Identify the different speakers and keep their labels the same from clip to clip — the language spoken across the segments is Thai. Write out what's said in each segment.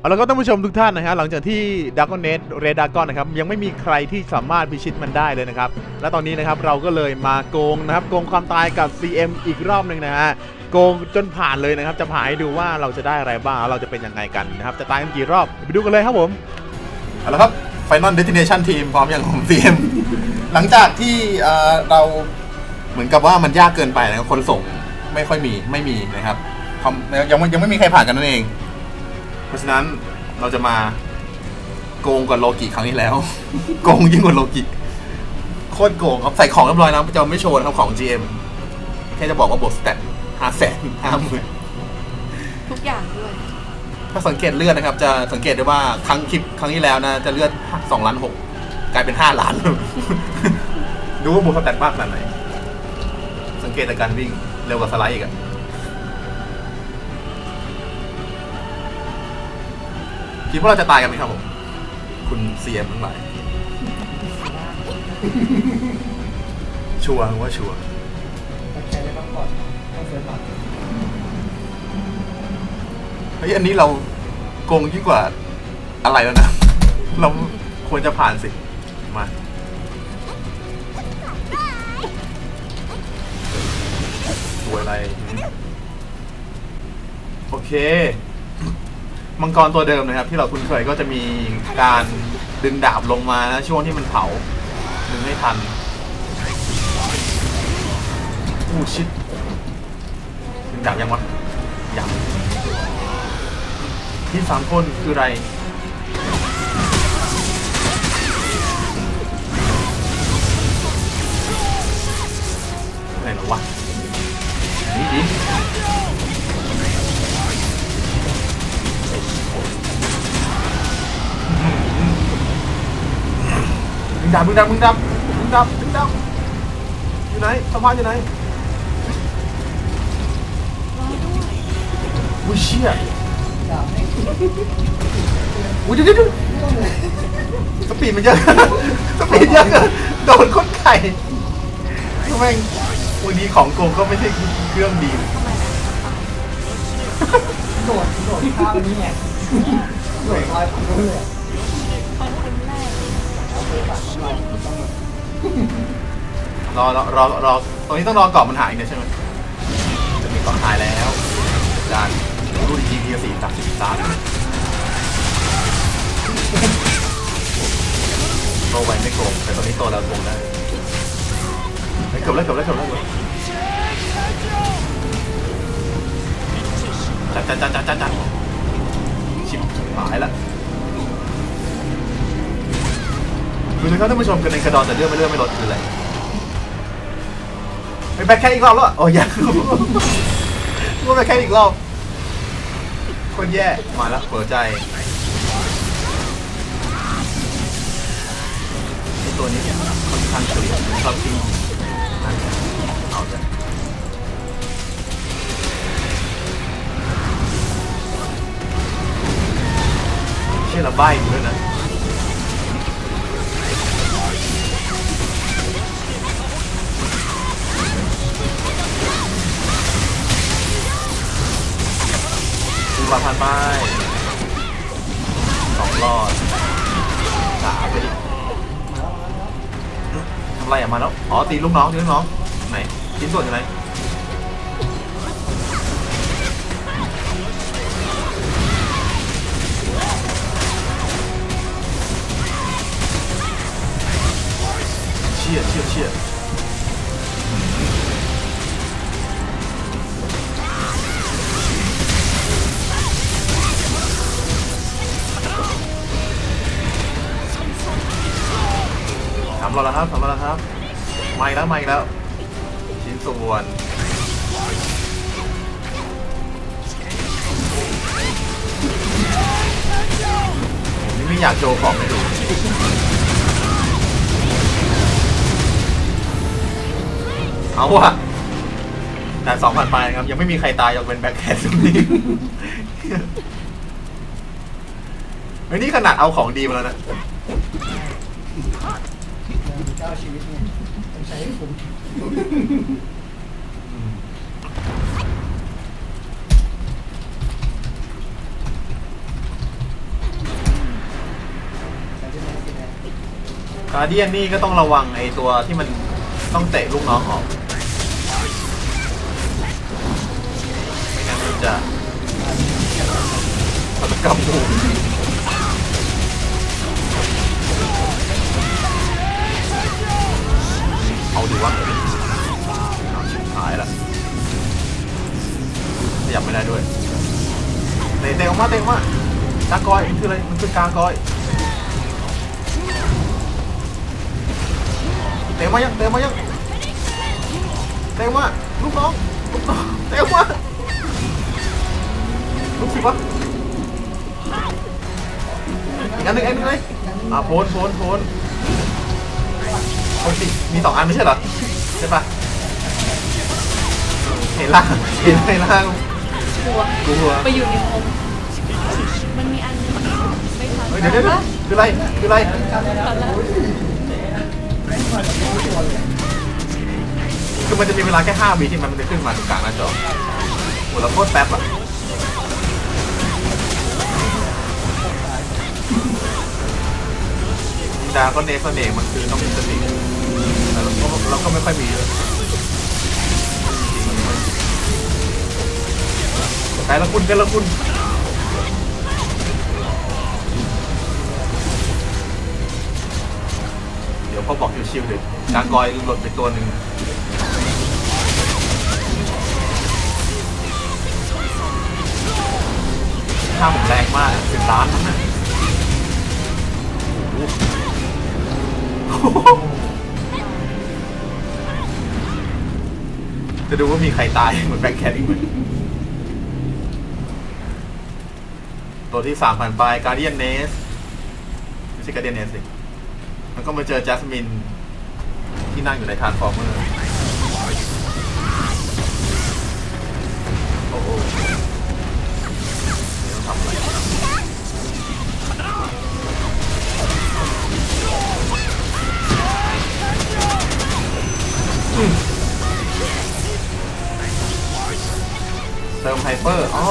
Speaker 1: เอาละก็ท่านผู้ชมทุกท่านนะฮะหลังจากที่ดัก o นเน t เรดากอนนะครับยังไม่มีใครที่สามารถพิชิตมันได้เลยนะครับ และตอนนี้นะครับเราก็เลยมาโกงนะครับโกงความตายกับ CM อีกรอบหนึ่งนะฮะโกงจนผ่านเลยนะครับ จะผ่านให้ดูว่าเราจะได้อะไรบ้าง เราจะเป็นยังไงกันนะครับ จะตายกันกี่รอบไปดูกันเลยครับผม
Speaker 2: เอาละครับ Final Destination Team พร้อมอย่างของ CM หลังจากที่เอ่อเราเหมือนกับว่ามันยากเกินไปนะครับคนส่งไม่ค่อยมีไม่มีนะครับคอมยังไม่ยังไม่มีใครผ่านกันนั่นเอง เพราะฉะนั้นเราจะมาโกงกว่าโลกิครั้งที่แล้ว โกงยิ่งกว่าโลกิโคตรโกงครับใส่ของเรียบร้อยแล้วจะไม่โชว์นะครับของ GM แค่จะบอกว่าบวกสแตทห้าแสนห้าหมื่น
Speaker 3: ทุกอย่างด้วย
Speaker 2: ถ้าสังเกตเลือดนะครับ จะสังเกตได้ว่าครั้งคลิปครั้งที่แล้วนะ จะเลือดสองล้านหกกลายเป็นห้าล้าน ดูว่าบูสแตทมากขนาดไหน สังเกตจากการวิ่งเร็วกว่าสไลด์อีกอะ คิดว่าเราจะตายกันไหมครับผม คุณเซียมทั้งหลาย ชัวร์ว่าชัวร์
Speaker 4: ใช้ได้พักผ่อนต้องเสียบัตร
Speaker 2: เฮ้ยอันนี้เราโกงยิ่งกว่าอะไรแล้วนะ เราควรจะผ่านสิ มา ตัวอะไร โอเค มังกรตัวเดิมนะครับ ที่เราคุ้นเคยก็จะมีการดึงดาบลงมานะช่วงที่มันเผาดึงไม่ทันอู้ชิดดึงดาบยังวะยังที่สามคนคืออะไรอะไรเหรอวะนี่ดิ งดับมึงดับมึงดับมึงดับมึงดับอยู่ไหนสะพานอยู่ไหนอุ้ยเชี่ยอุ้ยเดี๋ยวเดี๋ยวสปีดมันเยอะสปีดเยอะโดนคนไข่แม่งวันนี้ของโกงก็ไม่ใช่เครื่องดี
Speaker 4: โดดโดดข้ามนี่ไงโดดลอยฝั่งนู้นเลย
Speaker 3: ร
Speaker 4: อรอ
Speaker 2: รอรอตรงนี้ต้องรอเกาะมันหายเนี่ยใช่ไหมจะมีเกาะหายแล้วการรุ่น GP สี่สามสิบสามโตไวไม่โกงแต่ตอนนี้โตแล้วโกงได้เฮ้ยเกือบแล้วเกือบแล้วเกือบแล้วเกือบแล้วจัดจัดจัดจัดจัดชิบหายแล้ว คือนะครับท่านผู้ชมกันในกระดอนแต่เลื่อนไม่เลื่อนไม่ลดคืออะไรไปแบ็คแค่อีกรอบแล้วโอ้ยยังกูไปแค่อีกรอบคนแย่มาแล้วเปิดใจไอตัวนี้เนี่ยค่อนข้างเฉลี่ยชอบที่นั่นเอาจ้ะเชื่อละใบอยู่ด้วยนะ ดูมาพันป้ายสองรอดสามไปดิทำไรอะมาแล้ว อ๋อ ตีลูกน้องตีลูกน้อง ไหนชิ้นส่วนอยู่ไหนเชี่ยเชี่ยเชี่ย เราแล้วครับทำเราแล้วครับมาอีกแล้วมาอีกแล้ว ชิ้นส่วนนี่ไม่อยากโชว์ของให้ดูเอาอะแต่สองพันไปครับ ยังไม่มีใครตายยกเป็นแบ็คแคทตรงนี้เฮ้ยนี่ขนาดเอาของดีมาแล้วนะ
Speaker 4: ก้าชีวิตเนี่ยต้องใช้ให้คุ้ม
Speaker 2: กาเดียนนี่ก็ต้องระวังไอ้ตัวที่มันต้องเตะลูกน้องออก ไม่งั้นมันจะมันกำบู ดูวะเอาชิบหายละขยับไม่ได้ด้วยเตะเตะออกมาเตะออกมากากอยมันคืออะไรมันคือกากอยเตะมายังเตะมายังเตะมาลูกน้องลูกน้องเตะมาลูกสิวะอีกอันหนึ่งอันหนึ่งเลยอะโพนโพนโพน โพนสิมีสองอันไม่ใช่เหรอใช่ปะเห็นล่างเห็นในล่าง
Speaker 3: กลัว
Speaker 2: กลัว
Speaker 3: ไปอยู่ในมุมมันมีอันนึงไม่ทัน
Speaker 2: เฮ้ยเดี๋ยวเดี๋ยวเดี๋ยวคืออะไรคืออะไร
Speaker 3: ทันแล้ว
Speaker 2: คือมันจะมีเวลาแค่5วิที่มันจะขึ้นมาตรงกลางหน้าจอโหแล้วโคตรแป๊บอะดาก็เนฟเนกมันคือต้องมีสติแต่ เราก็ไม่ค่อยมีเลยแต่ละคุณแต่ละคุณเดี๋ยวพอบอกชิวๆเดี๋ยวกางกอยหล่นไปตัวหนึ่งค่าผมแรงมากสิบล้านนั่นน่ะ จะดูว่ามีใครตายเหมือนแบงค์แคทอีกไหมตัวที่สามผ่านไปการเดียนเนสไม่ใช่การเดียนเนสสิมันก็มาเจอจัสมินที่นั่งอยู่ในทานฟอร์เมอร์ ติมไฮเปอร์อ๋อ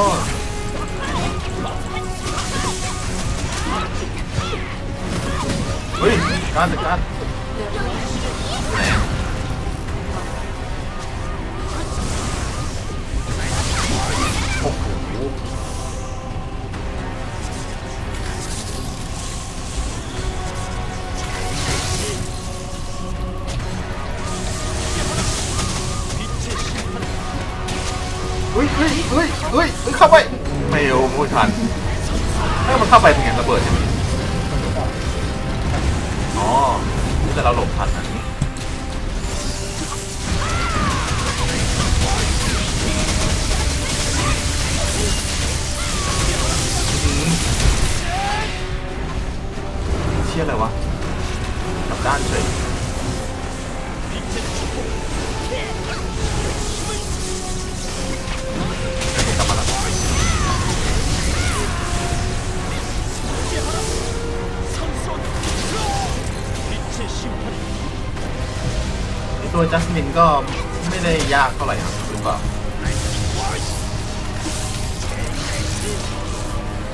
Speaker 2: เฮ้ยการจัดการ ตัวจัสมินก็ไม่ได้ยากเท่าไหร่ครับหรือเปล่า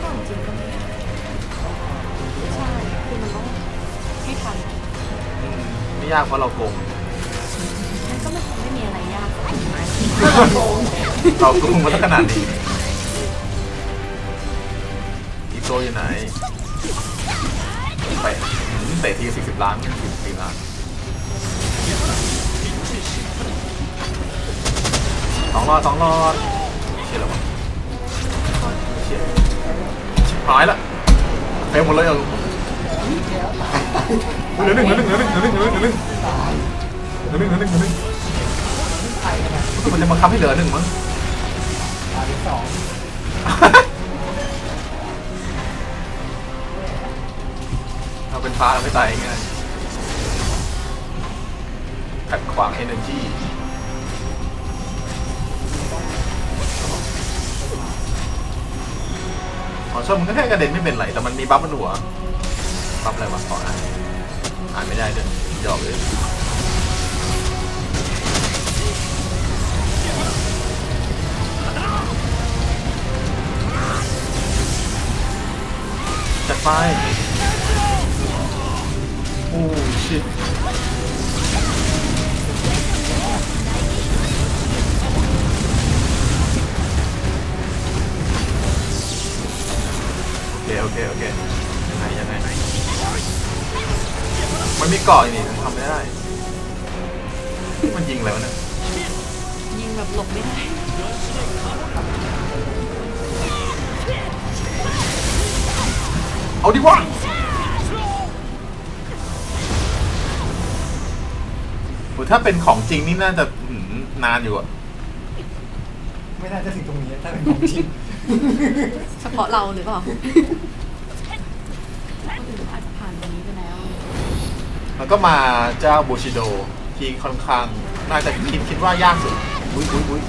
Speaker 3: ก็จริงๆก็ไม่ใช่คือมันต้องให้ทัน
Speaker 2: อืมไม่ยากเพราะเราโกง
Speaker 3: มันก็ไม่คงไม่มีอะไรยาก
Speaker 2: เราโกงมาตั้งขนาดนี้อีโตอยู่ไหนไปอืมเตะทีสี่สิบล้าน สี่ล้านสองรอดสองรอดเชี่ยแล้ววะเชี่ยชิบหายละเฟรมหมดเลยอะเหลือหนึ่งเหลือหนึ่งเหลือหนึ่งเหลือหนึ่งเหลือหนึ่งเหลือหนึ่งเหลือหนึ่งเหลือหนึ่งเหลือหนึ่งมันจะมาคับให้เหลือหนึ่งมั้ง
Speaker 4: สอง
Speaker 2: เราเป็นฟ้าเราไม่ตายง่ายขัดขวาง energy อ๋อช อบมันก็แค่กระเด็นไม่เป็นไรแต่มันมีบัฟบนหัวบัฟอะไรวะขออ่านอ่านไม่ได้ด้วยยอกเลยจัดไปโอ้ช โอเคโอเค โอเค ยังไงยังไงมันมีเกาะอยู่นี่มันทำไม่ได้ มันยิงอะไรวะเนี่ย
Speaker 3: ยิงแบบหลบไม่ได้
Speaker 2: เอาดิวะโหถ้าเป็นของจริงนี่น่าจะอื้อหือนานอยู่อะ
Speaker 4: ไม่น่าจะถึงตรงนี้ถ้าเป็นของจริง
Speaker 3: เฉพาะเราหรือเปล่าคนอื่นอาจจะผ่านตรงนี้ไปแล้ว
Speaker 2: แล้วก็มาเจ้าบูชิโดที่ค่อนข้างน่าจะคิดคิดว่ายากสุดอุ้ยอุ้ยอุ้ย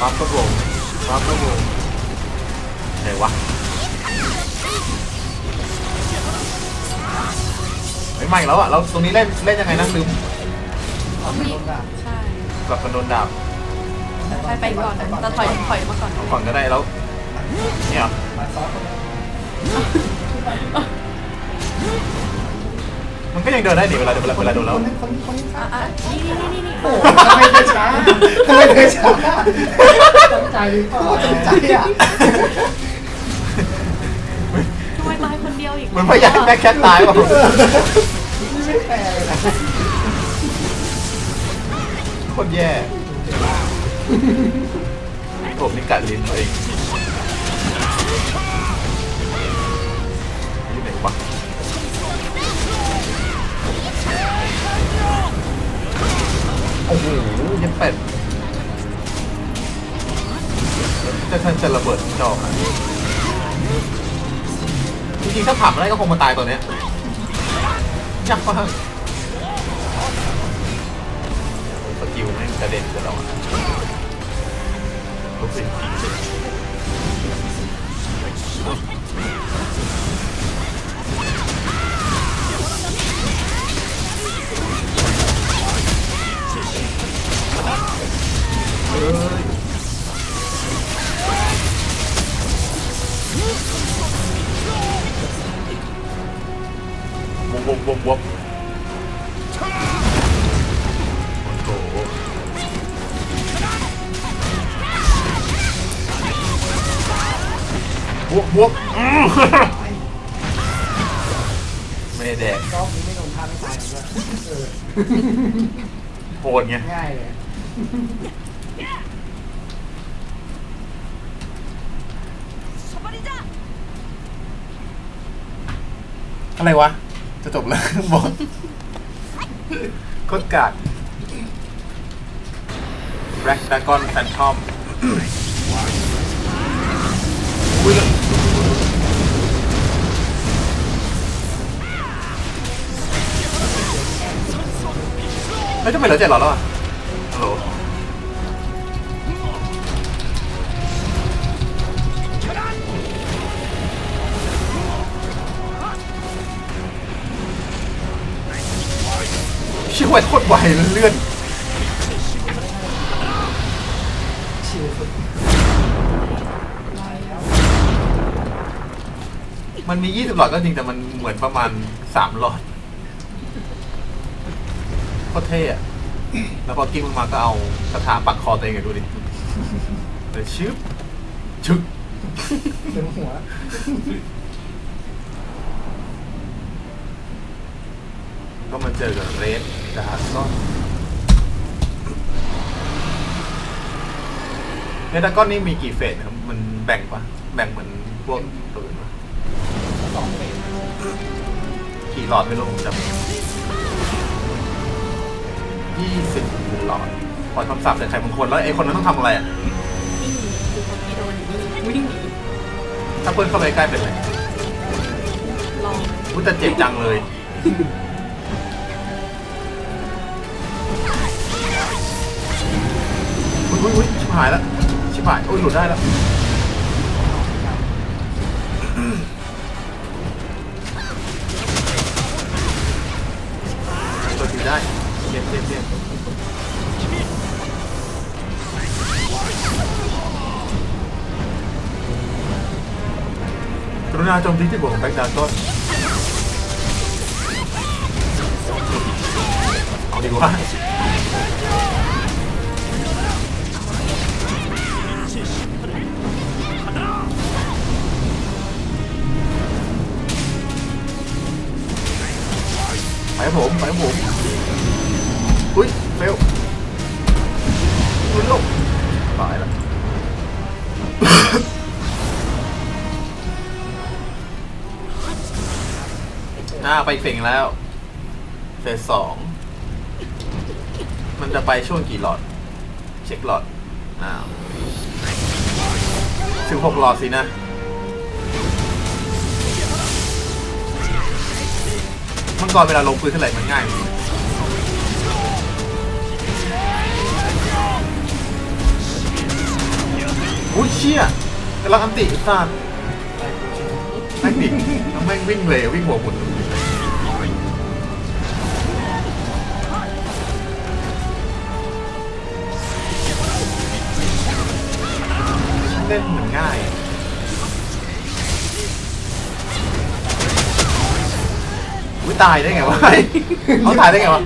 Speaker 2: ปั๊บก็วงปั๊บก็วงไหนวะไม่ใหม่แล้วอะเราตรงนี้เล่นเล่นยังไงนะลืม
Speaker 4: เอาไปโดนด่า
Speaker 3: ใช่
Speaker 2: กลับกันโดนดาบ
Speaker 3: ไปไปก่อนนะแต่ถอยถอยมาก่อน
Speaker 2: เอาก่อนก็ได้แล้วเนี่ยเหรอ
Speaker 4: มาซอสคนนี้
Speaker 2: มันก็ยังเดินได้ดิเวลาเวลาเวลาโดนแล้ว
Speaker 4: คนนี้คนนี้คนนี้
Speaker 3: อะอะนี่นี่นี่นี่
Speaker 4: โอ้ทำไมเดินช้าทำไมเดินช้าสนใจโอ้สนใจอะ
Speaker 3: ทำไมตายคนเดียวอีก
Speaker 2: เหมือนพยายามแม่แคทตายว่ะ
Speaker 4: นี่ไม่แฟร์เลยนะ
Speaker 2: โคนแย่ผมนี่กัดลิ้นตัวเอง เป็ดจะท่านจะระเบิดจออะจริงๆถ้าผ่านมาได้ก็คงมาตายตัวเนี้ยยากมากสกิลแม่งกระเด็นกระดอนรู้สึกเฮ้ย วบวบวบวบโอ้โหบวบบวบอื้อไม่ได้แดก
Speaker 4: รอบนี้ไม่โดนท่าไม่ตายเลยเออ
Speaker 2: โหดไง
Speaker 4: ง่ายเลย
Speaker 2: อะไรวะ จะจบแล้ว บอกโคตรกาด Black Dragon Phantom อุ้ยแล้วเฮ้ยทำไมเหลือเจ็ดหลอดแล้วอะฮัลโหล ชื่อว่าโคตรไวเลื่อน
Speaker 4: ชิลสุด
Speaker 2: มันมี 20 หลอดก็จริงแต่มันเหมือนประมาณ 3 หลอดโคตรเท่อะแล้วพอกิ้งลงมาก็เอาคาถาปักคอตัวเองอะดูดิเลยชึบชึบ
Speaker 4: เต็มหัว
Speaker 2: ก็มาเจอกับเรส ดาร์ก้อนเรสดาร์ก้อนนี่มีกี่เฟสครับ มันแบ่งปะแบ่งเหมือนพวกตัวอื่นปะ
Speaker 4: สองเฟส
Speaker 2: กี่หลอดไม่รู้ผมจำยี่สิบหลอดปล่อยคำสาปใส่ใครบางคนแล้วไอ้คนนั้นต้องทำอะไรอะ
Speaker 3: นี่คือคนที่โดนอยู่นี่วิ่งหนี
Speaker 2: ถ้าเพื่อนเข้าไปใกล้เป็นไร
Speaker 3: ลอง
Speaker 2: พูดแต่เจ็บจังเลย อุ้ยอุ้ยชิบหายแล้วชิบหายโอ้ยหลุดได้แล้วตัวถือได้เจ็บเจ็บเจ็บกรุณาจมตีที่บวกของแบ็กดาร์ต้นเอาดีกว่า ไปผมไปผมอุ้ยเฟลอุ้ยลงตายแล้วอ่าไปเฟสแล้วเฟสสองมันจะไปช่วงกี่หลอด เช็คหลอดอ้าวสิบหกหลอดสินะ มังกรเวลาลงปืนเท่าไหร่มันง่ายอุ้ยเชี่ยกำลังอันติไอ้สัตว์แม่งดิแล้วแม่งวิ่งเลยวิ่งหัวหมุนเล่นเหมือนง่าย อุ้ยตายได้ไงวะ เขาตายได้ไงวะ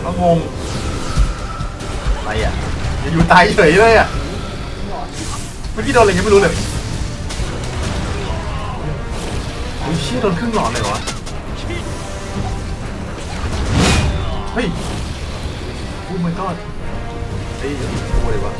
Speaker 2: เขางงอะไรอะอยู่ๆตายเฉยเลยอะเมื่อกี้โดนอะไรยังไม่รู้เลยอุ้ยเชี่ยโดนครึ่งหลอดเลยเหรอวะเฮ้ยอุ้ยมันก็เฮ้ยโอ้เลยวะ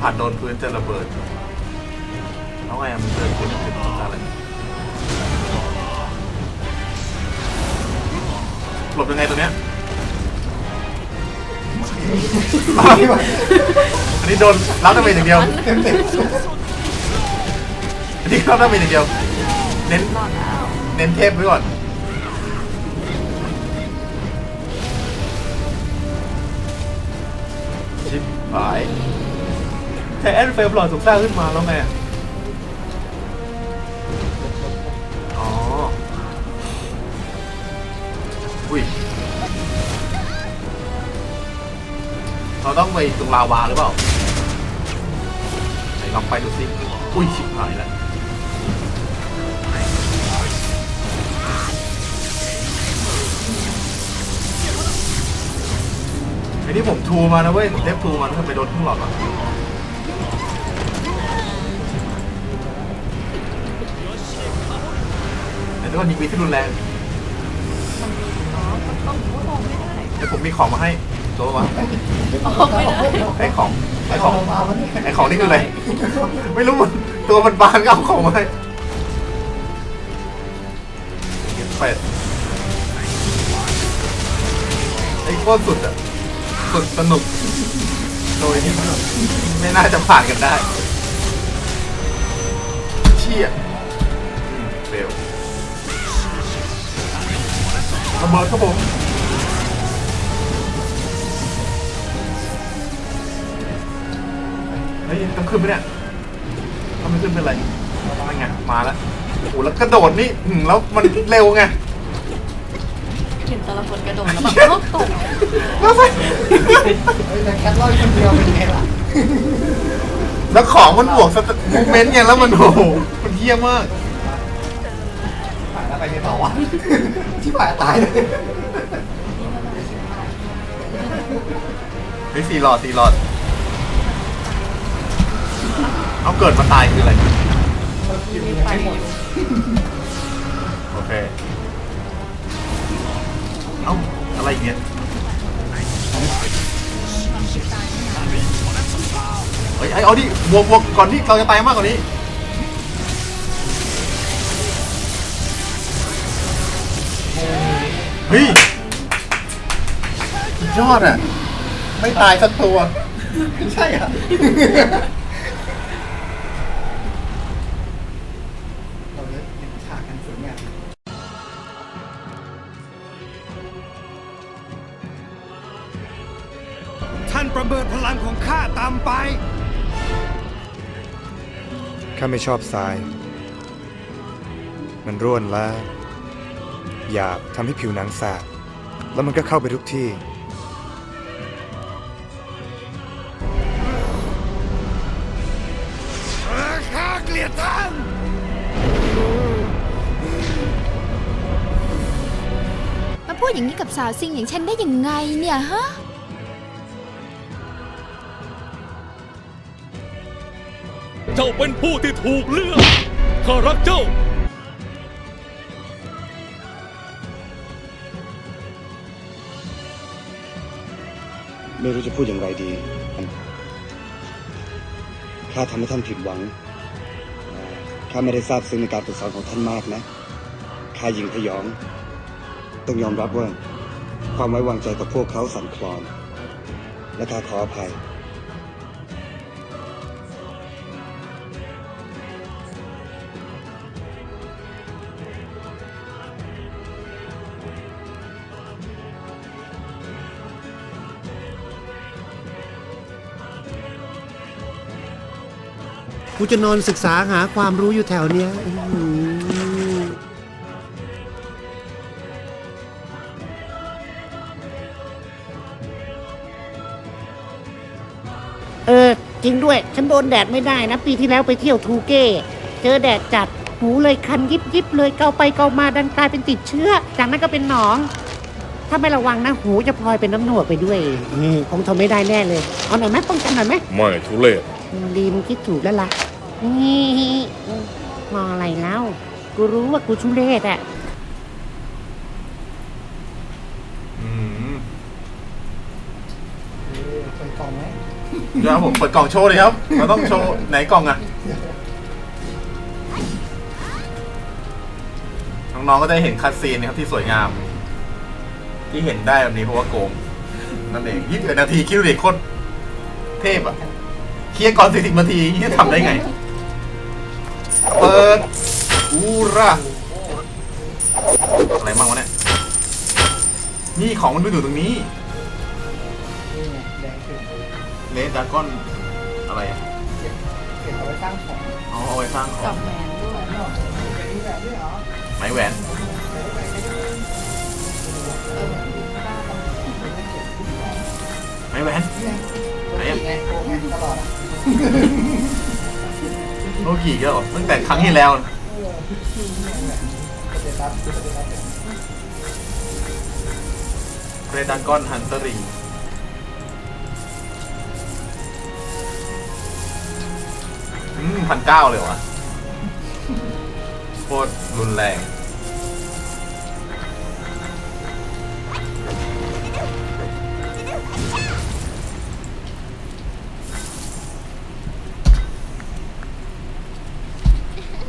Speaker 2: ผัสโดนพื้นจะระเบิดแล้วไงอะมันเดินคุณถึงต้องการอะไรหลบยังไงตัวเนี้ยอันนี้โดนรับดาเมจอย่างเดียว
Speaker 4: เต็มเต็ม
Speaker 2: อันนี้รับดาเมจอย่างเดียว เน้นเน้นเทพไว้ก่อนชิบหาย แทนเฟรมหลอดถูกสร้างขึ้นมาแล้วไงอ๋อ อุ้ย เราต้องไปตรงลาวาหรือเปล่าไหนลองไปดูสิ อุ้ยชิบหายแล้วไอ้นี่ผมทูมานะเว้ยผมเทปทูมาแล้วทำไมโดนทุ่งหลอดวะ ไอ้ทุกคนยิงวีที่รุนแรง
Speaker 3: อ๋อต้องต้องมองไม่ได้
Speaker 2: เดี๋ยวผมมีของมาให้ตัววะ
Speaker 3: ออกไม่ได้
Speaker 2: ไอ้ของ
Speaker 4: ไอ้
Speaker 2: ไอ้
Speaker 4: ข
Speaker 2: ข
Speaker 4: อ
Speaker 2: องง
Speaker 4: มาวันนี้
Speaker 2: ไอ้ของนี่คืออะไรไม่รู้มันตัวมันบานก็เอาของมาให้เก็บเป็ดไอ้โคตรสุดอะสุดสนุกโดยที่ไม่น่าจะผ่านกันได้ เชี่ย ระเบิดครับผมเฮ้ยต้องขึ้นไหมเนี่ยถ้าไม่ขึ้นเป็นไรนั่นไงมาแล้วโอ้โหแล้วกระโดดนี่อืมแล้วมันเร็วไง
Speaker 3: เห็นแต่ละคนกระโดดแล้วแบบโลกตก
Speaker 2: แล้วสิ
Speaker 4: เฮ้ยแต่แคทลอยคนเดียวเป็นไงล่ะ
Speaker 2: แล้วของมันบวกสเตมูเมนต์ไงแล้วมันโอ้โหมันเยี่ยมมาก
Speaker 4: ผ่านแล้ว ไปไงต่อวะ ที่ผ่านตายเลย
Speaker 2: เฮ้ยสี่หลอดสี่หลอด เอาเกิดมาตายคืออะไร
Speaker 3: ไฟอยู่
Speaker 2: โอเค เอ้า อะไรอย่างเงี้ย เฮ้ยไอเอาดิบวกบวกก่อนที่เราจะตายมากกว่านี้ ยสุดยอดอะ ไม่ตายสักตัว
Speaker 4: ใช่เหรอเราเลยเห็นฉากกันสวยงาม
Speaker 5: ท่านประเมินพลังของข้าตามไป
Speaker 6: ข้าไม่ชอบทราย มันร่วนและหยาบทำให้ผิวหนังสาบแล้วมันก็เข้าไปทุกที่
Speaker 5: ด
Speaker 3: อย่างนี้กับสาวซิงอย่างฉันได้ยังไงเนี่ยฮะ
Speaker 7: เจ้าเป็นผู้ที่ถูกเลือกข้ารักเจ้า
Speaker 6: ไม่รู้จะพูดอย่างไรดีข้าทำให้ท่านผิดหวังเอ่อข้าไม่ได้ทราบซึ้งในการฝึกสอนของท่านมากนะข้ายิงพยอง ต้องยอมรับว่าความไว้วางใจกับพวกเขาสั่นคลอน และข้าขออภัย
Speaker 8: กูจะนอนศึกษาหาความรู้อยู่แถวเนี้ยอื้อหือ
Speaker 9: จริงด้วย ฉันโดนแดดไม่ได้นะ ปีที่แล้วไปเที่ยวทูเก้เจอแดดจัดหูเลยคันยิบยิบเลยเกาไปเกามาดันกลายเป็นติดเชื้อ จากนั้นก็เป็นหนอง ถ้าไม่ระวังนะหูจะพลอยเป็นน้ำหนวกไปด้วยอืมคงทนไม่ได้แน่เลย เอาหน่อยไหมป้องกันหน่อยไหม
Speaker 7: ไม่ทุเรศ
Speaker 9: อืมดีมึงคิดถูกแล้วล่ะนี่มองอะไรแล้ว กูรู้ว่ากูชุเรศอะ
Speaker 4: เดี๋
Speaker 2: ยวผมเปิดกล่องโชว์เลยครับเราต้องโชว์ไหนกล่องอะน้องๆก็ได้เห็นคัดซีนนะครับที่สวยงาม ที่เห็นได้แบบนี้เพราะว่าโกงนั่นเองยี่สิบนาทีคิดดูดิโคตรเทพอะเคลียร์ก่อนสี่สิบนาทีที่ทำได้ไง เปิดอูระอะไรบ้างวะเนี่ยนี่ของมันไปอยู่ตรงนี้ เลดดากอนอะไรอะ
Speaker 4: เก็บเอาไว้สร้างของ
Speaker 2: เอาเอาไว้สร้างของ
Speaker 3: กับแหวนด้วย
Speaker 4: เนาะมีแบบด้วยเหรอ
Speaker 2: ไหมแหวนไหมแหวน
Speaker 4: นี่ไง
Speaker 2: ไหนอะ
Speaker 4: ไงโกงไงตลอดอะ
Speaker 2: โลกี่ก็เหรอตั้งแต่ครั้งที่แล้ว
Speaker 4: เออสเตตัสสเตตัส
Speaker 2: เรดากอนฮันเตอร์ริง พันเก้าเลยวะโคตรรุนแรง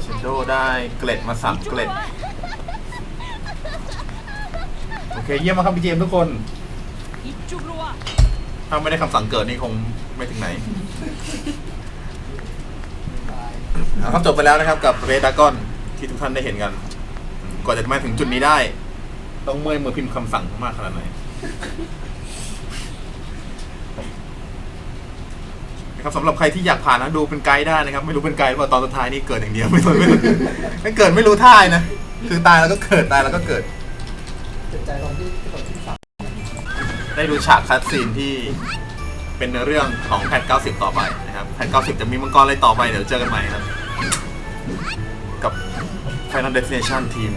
Speaker 2: ชินโดได้เกล็ดมาสามเกล็ด โอเค เยี่ยมมากครับพี่เจมส์ทุกคนถ้าไม่ได้คำสั่งเกิดนี่คงไม่ถึงไหน ครับจบไปแล้วนะครับกับเรดากอนที่ทุกท่านได้เห็นกันกว่าจะมาถึงจุดนี้ได้ ต้องเมื่อยมือพิมพ์คำสั่งมากขนาดไหนนะครับสำหรับใครที่อยากผ่านนะดูเป็นไกด์ได้นะครับ ไม่รู้เป็นไกด์หรือเปล่าตอนสุดท้ายนี่เกิดอย่างเดียวไม่รู้ไม่รู้ไม่เกิดไม่รู้ท่ายนะคือตายแล้วก็เกิดตายแล้วก็เกิด
Speaker 4: ใจตรงที่ที่ผมที่สาม
Speaker 2: ได้ดูฉากคัดซีนที่เป็นเนื้อเรื่องของแพท90 ต่อไปนะครับแพท90 จะมีมังกรอะไรต่อไปเดี๋ยวเจอกันใหม่นะครับ Final Destination Team